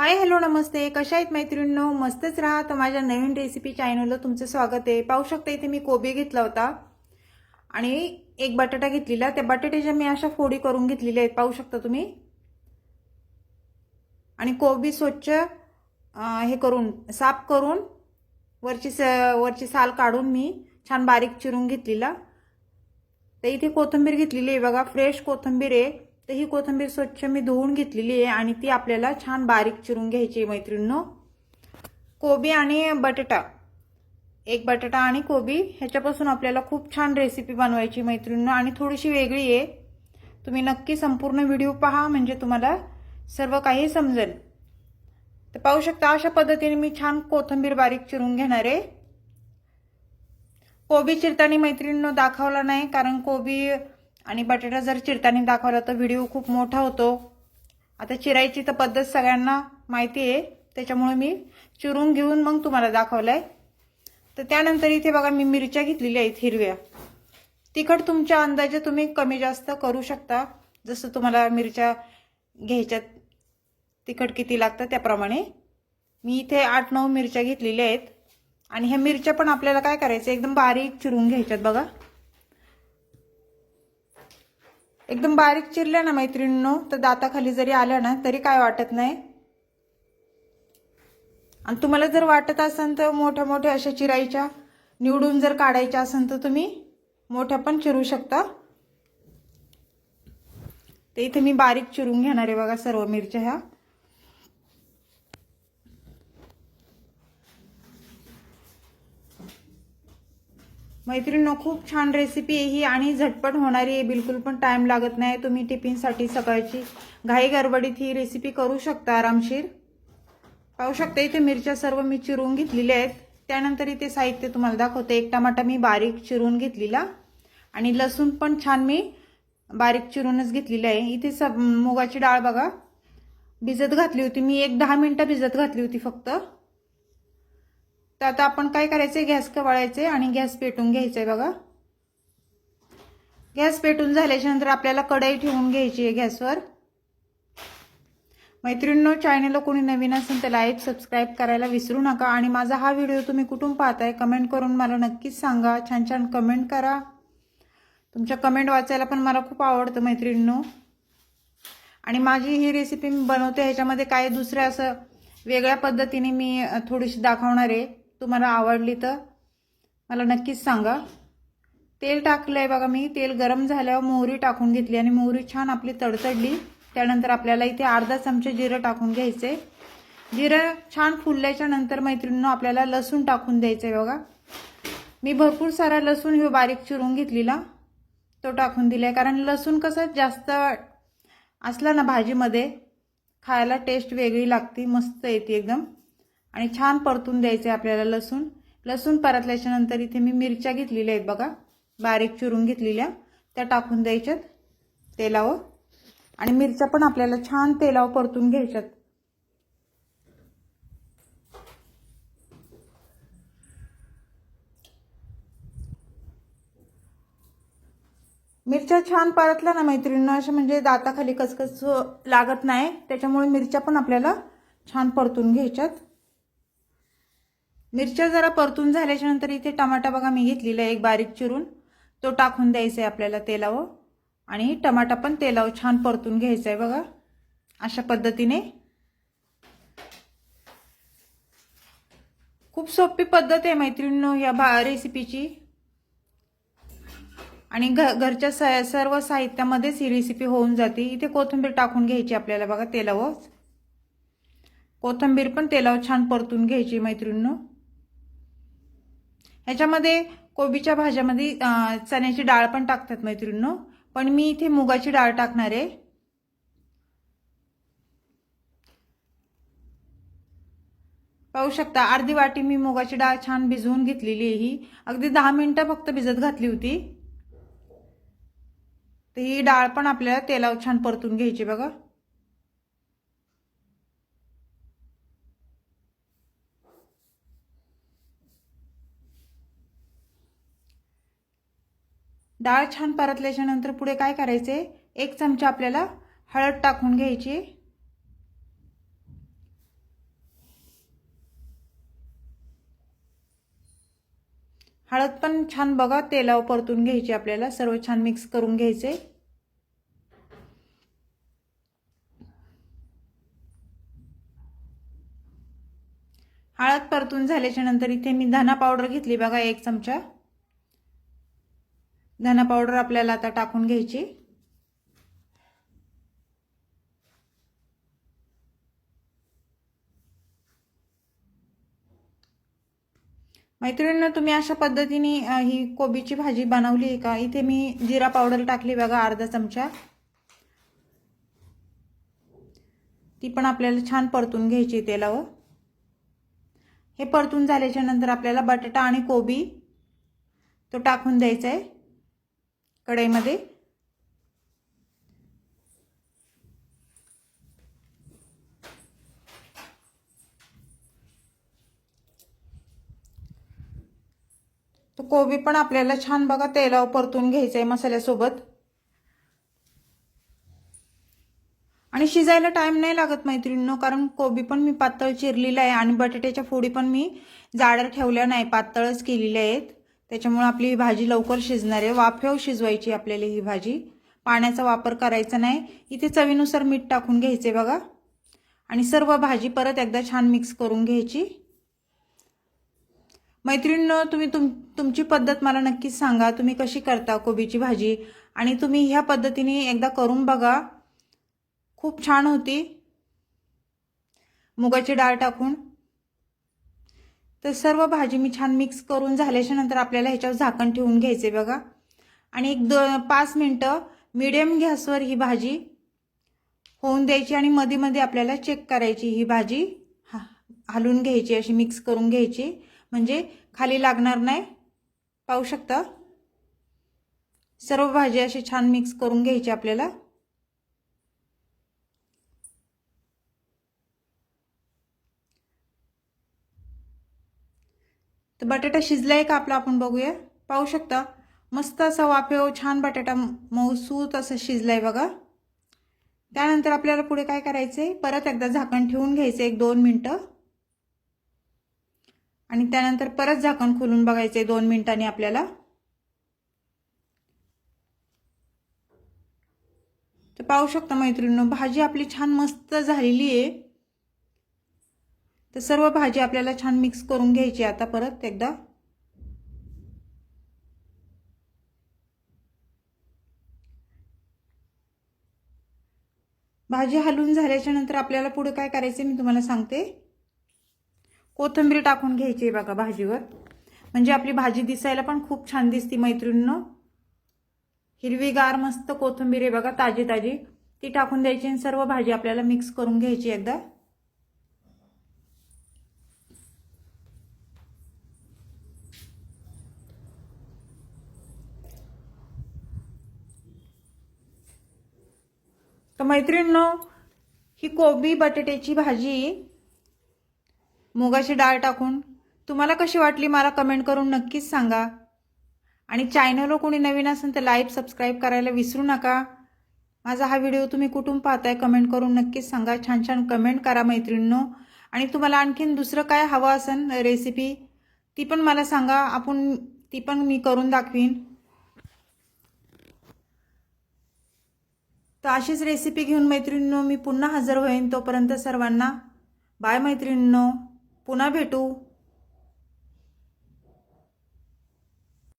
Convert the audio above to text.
Hi hello नमस्ते. कशा आहेत मैत्रिणींनो? मस्तच राहा. तर माझ्या नवीन रेसिपी चॅनलला तुमचं स्वागत आहे. पाहू शकता इथे मी कोबी घेतला होता. आणि एक बटाटा घेतलेला. त्या बटाट्याच्या मी अशा फोडी करून घेतलेल्या आहेत. पाहू शकता तुम्ही? आणि कोबी स्वच्छ हे करून साफ करून वरची स वरची साल काढून मी छान बारीक चिरून घेतलेला. तर इथे कोथिंबीर घेतलेली आहे. बघा फ्रेश कोथिंबीर आहे. तर ही कोथिंबीर स्वच्छ मी धुवून घेतलेली आहे आणि ती आपल्याला छान बारीक चिरून घ्यायची आहे मैत्रिणींनो. कोबी आणि बटाटा. एक बटाटा आणि कोबी ह्याच्यापासून आपल्याला खूप छान रेसिपी बनवायची मैत्रिणींनो. आणि थोडीशी वेगळी आहे. तुम्ही नक्की संपूर्ण व्हिडिओ पहा म्हणजे तुम्हाला सर्व काही समजेल. तर पाहू शकता अशा पद्धतीने मी छान कोथिंबीर बारीक चिरून घेणार आहे. कोबी चिरताना मैत्रिणीनं दाखवला नाही कारण कोबी आणि बटाटा जर चिरताना दाखवला तर व्हिडिओ खूप मोठा होतो. आता चिरायची तर पद्धत सगळ्यांना माहिती आहे. त्याच्यामुळे मी चिरून घेऊन मग तुम्हाला दाखवलं आहे तर त्यानंतर इथे बघा मी मिरच्या घेतलेल्या आहेत हिरव्या. तिखट तुमच्या अंदाजे तुम्ही कमी जास्त करू शकता. जसं तुम्हाला मिरच्या घ्यायच्यात तिखट किती लागतं त्याप्रमाणे. मी इथे आठ नऊ मिरच्या घेतलेल्या आहेत. आणि ह्या मिरच्या पण आपल्याला काय करायचं एकदम बारीक चिरून घ्यायच्यात बघा. एकदम बारीक चिरल्या ना मैत्रिणींनो तर दाताखाली जरी आल्या ना तरी काय वाटत नाही? आणि तुम्हाला जर वाटत असेल तर मोठ्या मोठ्या अशा चिरायच्या निवडून जर काढायच्या असेल तर तुम्ही मोठ्या पण चिरू शकता. ते इथे मी बारीक चिरून घेणार आहे बघा सर्व मिरच्या ह्या. मैत्रिणींनो खूप छान रेसिपी आहे ही आणि झटपट होणारी आहे. बिलकुल पण टाइम लागत नाही. तुम्ही टिफिनसाठी सकाळची घाई गडबडीत ही रेसिपी करू शकता आरामशीर पाहू शकता इथे मिरच्या सर्व मी चिरून घेतलेल्या आहेत. त्यानंतर इथे साहित्य तुम्हाला दाखवते. एक टमाटा मी बारीक चिरून घेतलेला आणि लसूण पण छान मी बारीक चिरूनच घेतलेलं आहे. इथे सब मुगाची डाळ बघा. भिजत घातली होती मी. एक दहा मिनटं भिजत घातली होती फक्त. तर आता आपण काय करायचं गॅस कवाळायचे आणि गॅस पेटून घ्यायचंय बघा. गॅस पेटून झाल्याच्यानंतर आपल्याला कढई ठेवून घ्यायची आहे गॅसवर. मैत्रिणींनो चॅनलला कोणी नवीन असेल तर लाईक सबस्क्राईब करायला विसरू नका. आणि माझा हा व्हिडिओ तुम्ही कुठून पाहताय कमेंट करून मला नक्कीच सांगा. छान छान कमेंट करा. तुमच्या कमेंट वाचायला पण मला खूप आवडतं मैत्रिणींनो. आणि माझी ही रेसिपी मी बनवते ह्याच्यामध्ये काय दुसऱ्या असं वेगळ्या पद्धतीने मी थोडीशी दाखवणार आहे. तुम्हाला आवडली तर मला नक्कीच सांगा. तेल टाकलं आहे बघा मी. तेल गरम झाल्यावर मोहरी टाकून घेतली आणि मोहरी छान आपली तडतडली. त्यानंतर आपल्याला इथे अर्धा चमचे जिरं टाकून घ्यायचं आहे जिरं छान फुलल्याच्या नंतर मैत्रिणीनं आपल्याला लसूण टाकून द्यायचं आहे बघा. मी भरपूर सारा लसूण हे बारीक चिरून घेतलेला. तो टाकून दिलाय. कारण लसूण कसं जास्त असला ना भाजीमध्ये खायला टेस्ट वेगळी लागते. मस्त येते एकदम. आणि छान परतून द्यायचे आपल्याला लसूण. लसूण परतल्याच्या नंतर इथे मी मिरच्या घेतलेल्या आहेत बघा. बारीक चिरून घेतलेल्या. त्या टाकून द्यायच्यात तेलावर. आणि मिरच्या पण आपल्याला छान तेलावर परतून घ्यायच्यात. मिरच्या छान परतल्या ना मैत्रिणींना अशा म्हणजे दाताखाली कसकस लागत नाही त्याच्यामुळे मिरच्या पण आपल्याला छान परतून घ्यायच्यात. मिरच्या जरा परतून झाल्याच्यानंतर इथे टमाटा बघा मी घेतलेला आहे एक बारीक चिरून. तो टाकून द्यायचा आहे आपल्याला तेलावर. आणि टमाटा पण तेलावर छान परतून घ्यायचा आहे बघा. अशा पद्धतीने. खूप सोपी पद्धत आहे मैत्रिणींनो या भा रेसिपीची आणि घ घरच्या स सर्व साहित्यामध्येच ही रेसिपी होऊन जाते. इथे कोथिंबीर टाकून घ्यायची आपल्याला बघा तेलावर कोथिंबीर पण तेलावर छान परतून घ्यायची मैत्रिणींनो. ह्याच्यामध्ये कोबीच्या भाज्यामध्ये चण्याची डाळ पण टाकतात मैत्रिणींनो. पण मी इथे मुगाची डाळ टाकणार आहे. पाहू शकता अर्धी वाटी मी मुगाची डाळ छान भिजवून घेतलेली आहे ही. अगदी दहा मिनटं फक्त भिजत घातली होती. तर ही डाळ पण आपल्याला तेलावर छान परतून घ्यायची बघा. डाळ छान परतल्याच्या नंतर पुढे काय करायचे? एक चमचा आपल्याला हळद टाकून घ्यायची. हळद पण छान बघा तेलावर परतून घ्यायची आपल्याला. सर्व छान मिक्स करून घ्यायचे. हळद परतून झाल्याच्यानंतर इथे मी धना पावडर घेतली बघा एक चमचा. धना पावडर आपल्याला आता टाकून घ्यायची. मैत्रिणींना तुम्ही अशा पद्धतीने ही कोबीची भाजी बनवली आहे का? इथे मी जिरा पावडर टाकली बघा अर्धा चमचा. ती पण आपल्याला छान परतून घ्यायची तेलावर. हे परतून झाल्याच्यानंतर आपल्याला बटाटा आणि कोबी तो टाकून द्यायचा आहे. कढईमध्ये. कोबी पण आपल्याला छान बघा तेलावर परतून घ्यायचं आहे मसाल्यासोबत. आणि शिजायला टाइम नाही लागत मैत्रिणींनो कारण कोबी पण मी पातळ चिरलेला आहे आणि बटाट्याच्या फोडी पण मी जाडर ठेवल्या नाही पातळच केलेल्या आहेत. त्याच्यामुळे आपली भाजी लवकर शिजणार आहे. वाफेव शिजवायची आपल्याला ही भाजी. पाण्याचा वापर करायचा नाही. इथे चवीनुसार मीठ टाकून घ्यायचे बघा. आणि सर्व भाजी परत एकदा छान मिक्स करून घ्यायची. मैत्रिणीनं तुम्ही तुम तुमची पद्धत मला नक्कीच सांगा. तुम्ही कशी करता कोबीची भाजी? आणि तुम्ही ह्या पद्धतीने एकदा करून बघा. खूप छान होती. मुगाची डाळ टाकून. तर सर्व भाजी मी छान मिक्स करून झाल्याच्यानंतर आपल्याला ह्याच्यावर झाकण ठेवून घ्यायचे बघा. आणि एक दो पाच मिनटं मिडियम गॅसवर ही भाजी होऊन द्यायची आणि मध्ये मध्ये आपल्याला चेक करायची ही भाजी. हा हलून घ्यायची अशी मिक्स करून घ्यायची. म्हणजे खाली लागणार नाही. पाहू शकता? सर्व भाजी अशी छान मिक्स करून घ्यायची आपल्याला. बटाटा शिजला आहे का आपला? आपण बघूया. पाहू शकता. मस्त असा वाफेव हो, छान बटाटा मऊसूत असं शिजलाय बघा. त्यानंतर आपल्याला पुढे काय करायचंय? परत एकदा झाकण ठेवून घ्यायचं एक दोन मिनटं. आणि त्यानंतर परत झाकण खोलून बघायचंय दोन मिनिटांनी आपल्याला. तर पाहू शकता मैत्रिणींनो भाजी आपली छान मस्त झालेली आहे. तर सर्व भाजी आपल्याला छान मिक्स करून घ्यायची. आता परत एकदा भाजी हलवून झाल्याच्यानंतर आपल्याला पुढे काय करायचं मी तुम्हाला सांगते. कोथिंबीर टाकून घ्यायची आहे बघा भाजीवर. म्हणजे आपली भाजी दिसायला पण खूप छान दिसती मैत्रिणीनं. हिरवीगार मस्त कोथिंबीर आहे बघा ताजी ताजी ती टाकून द्यायची आणि सर्व भाजी आपल्याला मिक्स करून घ्यायची एकदा. तर मैत्रिणींनो ही कोबी बटाट्याची भाजी मुगाची डाळ टाकून तुम्हाला कशी वाटली मला कमेंट करून नक्कीच सांगा. आणि चॅनलवर कोणी नवीन असेल तर लाईक सबस्क्राईब करायला विसरू नका. माझा हा व्हिडिओ तुम्ही कुठून पाहताय कमेंट करून नक्कीच सांगा. छान छान कमेंट करा मैत्रिणींनो. आणि तुम्हाला आणखीन दुसरं काय हवं असेल रेसिपी ती पण मला सांगा. आपण ती पण मी करून दाखवीन. तर अशीच रेसिपी घेऊन मैत्रिणींनो मी पुन्हा हजर होईन. तोपर्यंत सर्वांना बाय मैत्रिणींनो. पुन्हा भेटू.